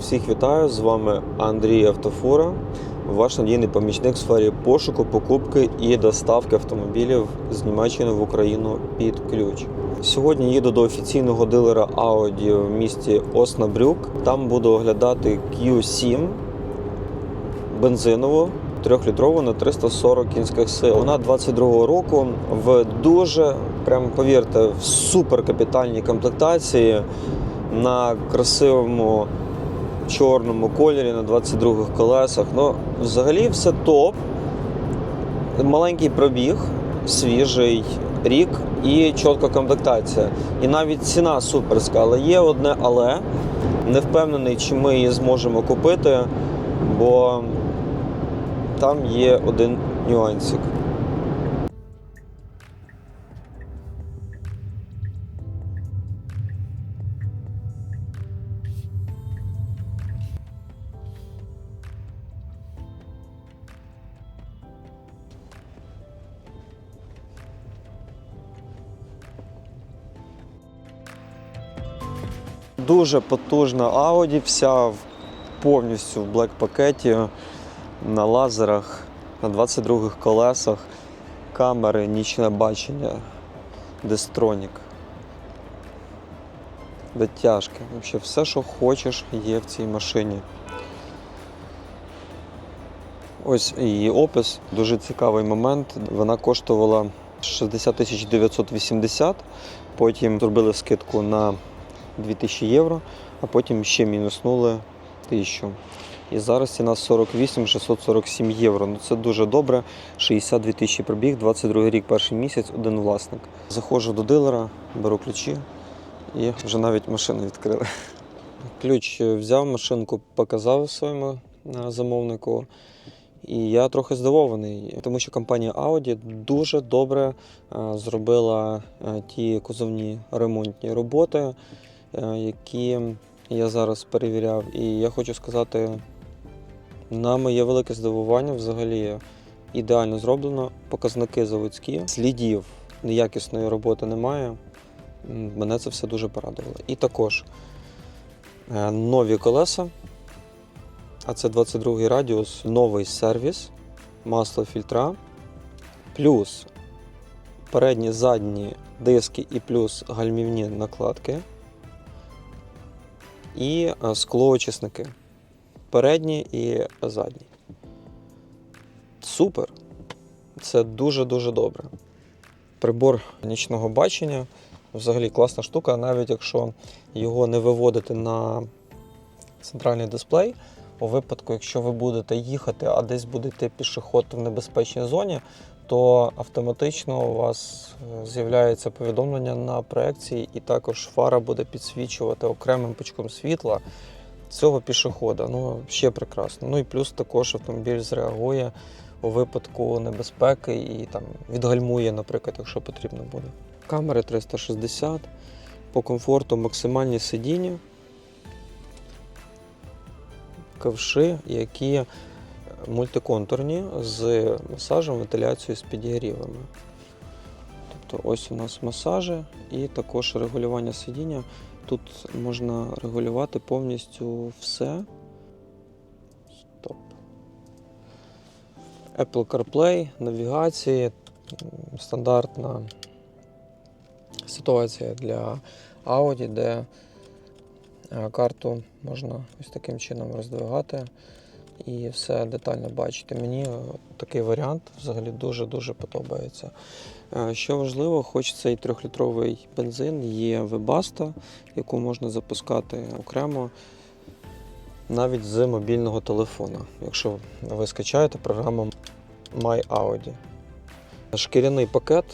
Всіх вітаю! З вами Андрій Автофура, ваш надійний помічник в сфері пошуку, покупки і доставки автомобілів з Німеччини в Україну під ключ. Сьогодні їду до офіційного дилера Audi в місті Оснабрюк. Там буду оглядати Q7 бензинову. Трьохлітрову на 340 кінських сил. Вона 22-го року в дуже, прям повірте, в суперкапітальній комплектації на красивому чорному кольорі на 22-х колесах. Ну, взагалі все топ. Маленький пробіг, свіжий рік і чітка комплектація. І навіть ціна суперська, але є одне але. Не впевнений, чи ми її зможемо купити, бо там є один нюансик. Дуже потужна Audi, вся повністю в блек пакеті, на лазерах, на 22-х колесах, камери, нічне бачення, дестронік. Дотяжки. Взагалі все, що хочеш, є в цій машині. Ось її опис. Дуже цікавий момент. Вона коштувала 60 980, потім зробили скидку на 2000 євро, а потім ще мінуснули 1000. І зараз ціна 48 647 євро. Ну це дуже добре. 62 тисячі пробіг, 22 рік, перший місяць, один власник. Заходжу до дилера, беру ключі і вже навіть машину відкрили. Ключ взяв, машинку показав своєму е, замовнику. І я трохи здивований, тому що компанія Audi дуже добре е, зробила е, ті кузовні ремонтні роботи, які я зараз перевіряв. І я хочу сказати, на моє велике здивування взагалі ідеально зроблено. Показники заводські, слідів неякісної роботи немає. Мене це все дуже порадувало. І також е, нові колеса. А це 22 радіус, новий сервіс, масло фільтра, плюс передні задні диски і плюс гальмівні накладки. І е, склоочисники. Передні і задні. Супер! Це дуже-дуже добре. Прибор нічного бачення взагалі класна штука, навіть якщо його не виводити на центральний дисплей. У випадку, якщо ви будете їхати, а десь буде йти пішоход в небезпечній зоні, то автоматично у вас е, з'являється повідомлення на проекції, і також фара буде підсвічувати окремим пучком світла цього пішохода. Ну, ще прекрасно. Ну і плюс також автомобіль зреагує у випадку небезпеки і там відгальмує, наприклад, якщо потрібно буде. Камери 360, по комфорту максимальні сидіння ковши, які мультиконтурні з масажем, вентиляцією з підігрівами. Тобто ось у нас масажі і також регулювання сидіння. Тут можна регулювати повністю все. Стоп. Apple CarPlay, навігації, стандартна ситуація для Audi, де Е, Карту можна ось таким чином роздвигати і все детально бачити. Мені е, такий варіант взагалі дуже-дуже подобається. Е, Що важливо, хоч цей трьохлітровий бензин є Webasto, яку можна запускати окремо навіть з мобільного телефона, якщо ви скачаєте програму My Audi. Шкіряний пакет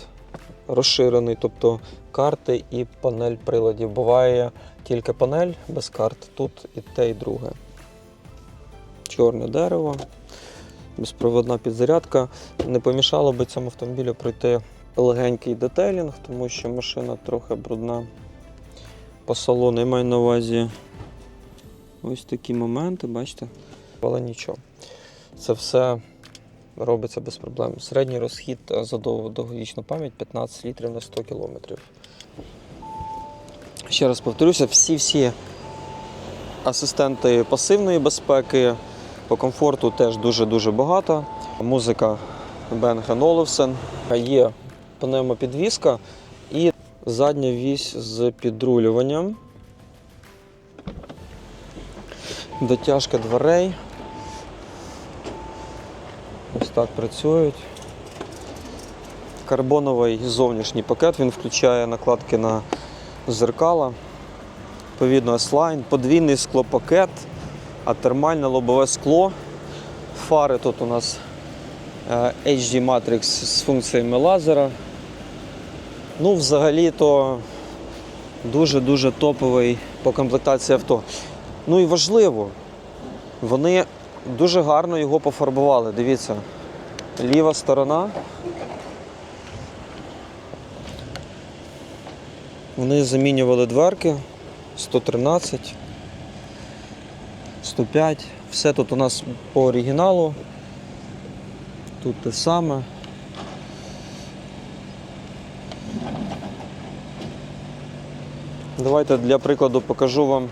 розширений, тобто карти і панель приладів. Буває тільки панель без карт, тут і те, і друге. Чорне дерево, безпроводна підзарядка. Не помішало би цьому автомобілю пройти легенький детейлінг, тому що машина трохи брудна. По салону я маю на увазі ось такі моменти, бачите? Але нічого. Це все робиться без проблем. Середній розхід е, за дов- довговічну пам'ять 15 літрів на 100 кілометрів. Ще раз повторюся, всі-всі асистенти пасивної безпеки. По комфорту теж дуже-дуже багато. Музика Бенген Олufsen. Є пневмопідвізка і задня вісь з підрулюванням. Дотяжка дверей. Ось так працюють. Карбоновий зовнішній пакет, він включає накладки на зеркала. Відповідно, S-Line, подвійний склопакет, а термальне лобове скло. Фари тут у нас е, HD Matrix з функціями лазера. Ну, взагалі-то дуже-дуже топовий по комплектації авто. Ну і важливо, вони дуже гарно його пофарбували. Дивіться, ліва сторона. Вони замінювали дверки 113, 105. Все тут у нас по оригіналу. Тут те саме. Давайте для прикладу покажу вам,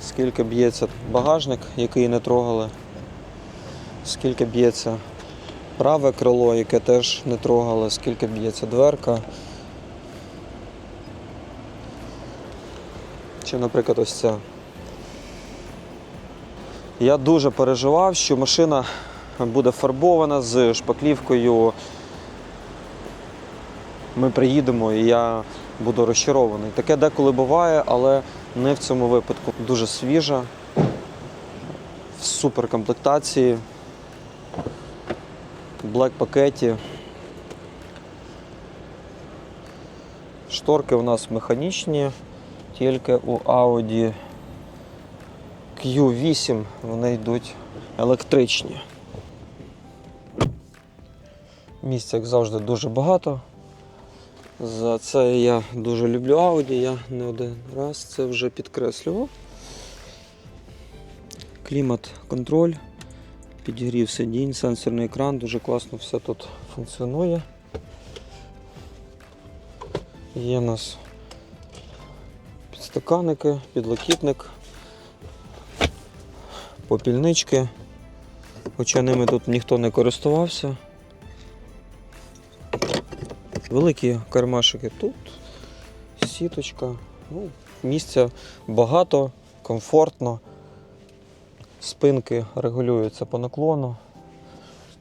скільки б'ється багажник, який не трогали, скільки б'ється праве крило, яке теж не трогали, скільки б'ється дверка. Чи, наприклад, ось ця. Я дуже переживав, що машина буде фарбована з шпаклівкою. Ми приїдемо і я буду розчарований. Таке деколи буває, але не в цьому випадку. Дуже свіжа, в суперкомплектації, блек пакеті. Шторки у нас механічні, тільки у Audi Q8 вони йдуть електричні. Місця, як завжди, дуже багато. За це я дуже люблю Audi, я не один раз це вже підкреслював. Клімат контроль, підігрів сидінь, сенсорний екран, дуже класно все тут функціонує. Є у нас підстаканники, підлокітник, попільнички, хоча ними тут ніхто не користувався. Великі кармашики тут, сіточка. Ну, місця багато, комфортно. Спинки регулюються по наклону.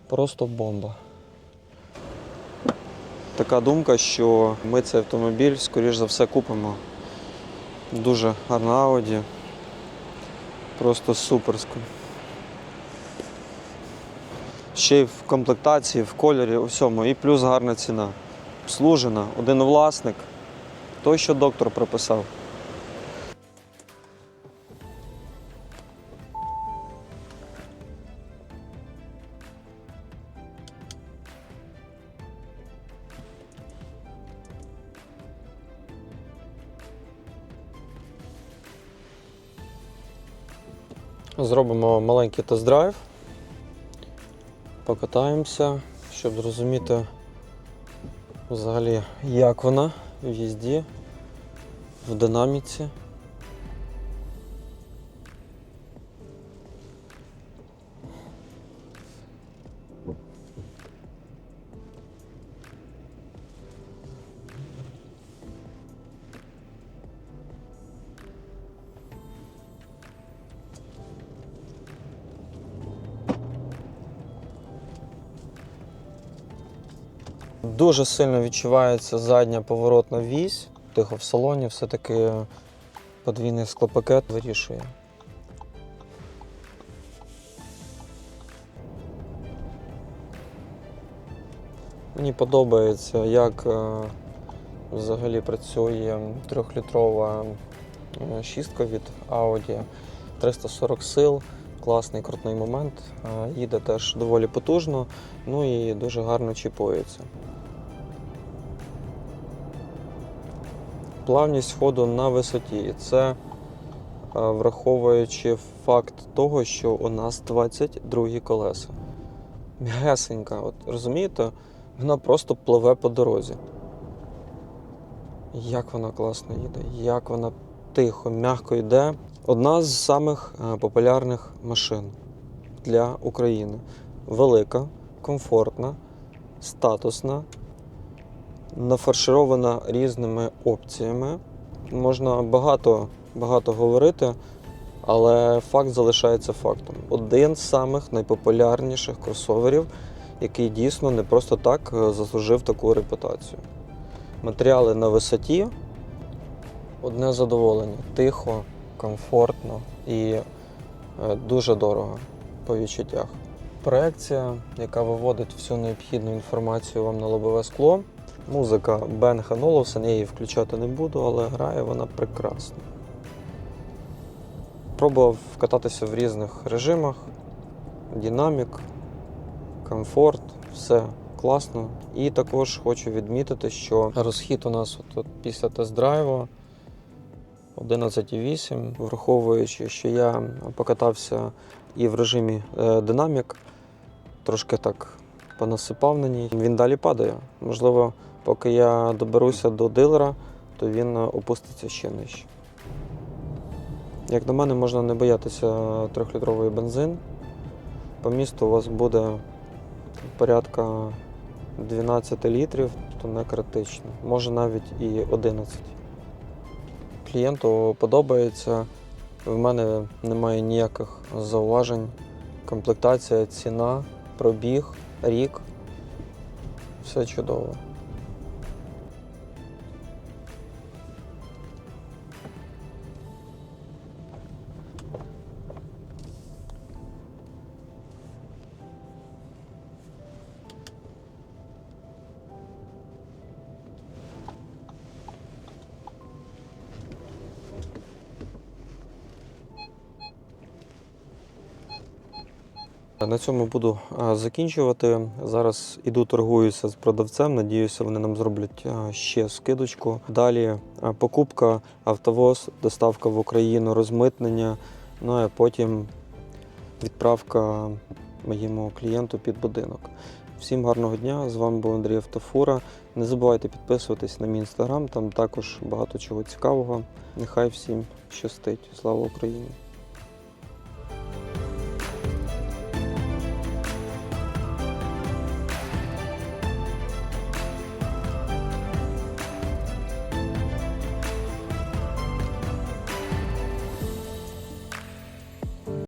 Просто бомба. Така думка, що ми цей автомобіль, скоріш за все, купимо. Дуже гарна Audi. Просто суперсько. Ще й в комплектації, в кольорі, у всьому. І плюс гарна ціна Служена, один власник, той, що доктор прописав. Зробимо маленький тест-драйв, покатаємося, щоб зрозуміти взагалі, як вона в їзді, в динаміці. Дуже сильно відчувається задня поворотна вісь. Тихо в салоні все-таки подвійний склопакет вирішує. Мені подобається, як е, взагалі працює трьохлітрова е, шістка від Audi. 340 сил, класний крутний момент. Е, Їде теж доволі потужно, ну і дуже гарно чіпується. Плавність ходу на висоті. І це е, враховуючи факт того, що у нас 22 колеса. М'ягесенька, от розумієте, вона просто пливе по дорозі. Як вона класно їде, як вона тихо, м'яко йде. Одна з самих е, популярних машин для України. Велика, комфортна, статусна, нафарширована різними опціями. Можна багато, багато говорити, але факт залишається фактом. Один з самих найпопулярніших кросоверів, який дійсно не просто так е, заслужив таку репутацію. Матеріали на висоті, одне задоволення. Тихо, комфортно і е, дуже дорого по відчуттях. Проекція, яка виводить всю необхідну інформацію вам на лобове скло. Музика Бен Оловсен, я її включати не буду, але грає вона прекрасно. Пробував кататися в різних режимах. Динамік, комфорт, все класно. І також хочу відмітити, що розхід у нас от, от після тест-драйву 11,8, враховуючи, що я покатався і в режимі е, динамік, трошки так понасипав на ній. Він далі падає. Можливо, поки я доберуся до дилера, то він е, опуститься ще нижче. Як на мене, можна не боятися трьохлітровий бензин. По місту у вас буде порядка 12 літрів, то не критично. Може навіть і 11. Клієнту подобається. В мене немає ніяких зауважень. Комплектація, ціна, пробіг, рік. Все чудово. На цьому буду закінчувати. Зараз іду торгуюся з продавцем. Надіюся, вони нам зроблять ще скидочку. Далі покупка, автовоз, доставка в Україну, розмитнення. Ну а потім відправка моєму клієнту під будинок. Всім гарного дня! З вами був Андрій Автофура. Не забувайте підписуватись на мій інстаграм, там також багато чого цікавого. Нехай всім щастить. Слава Україні!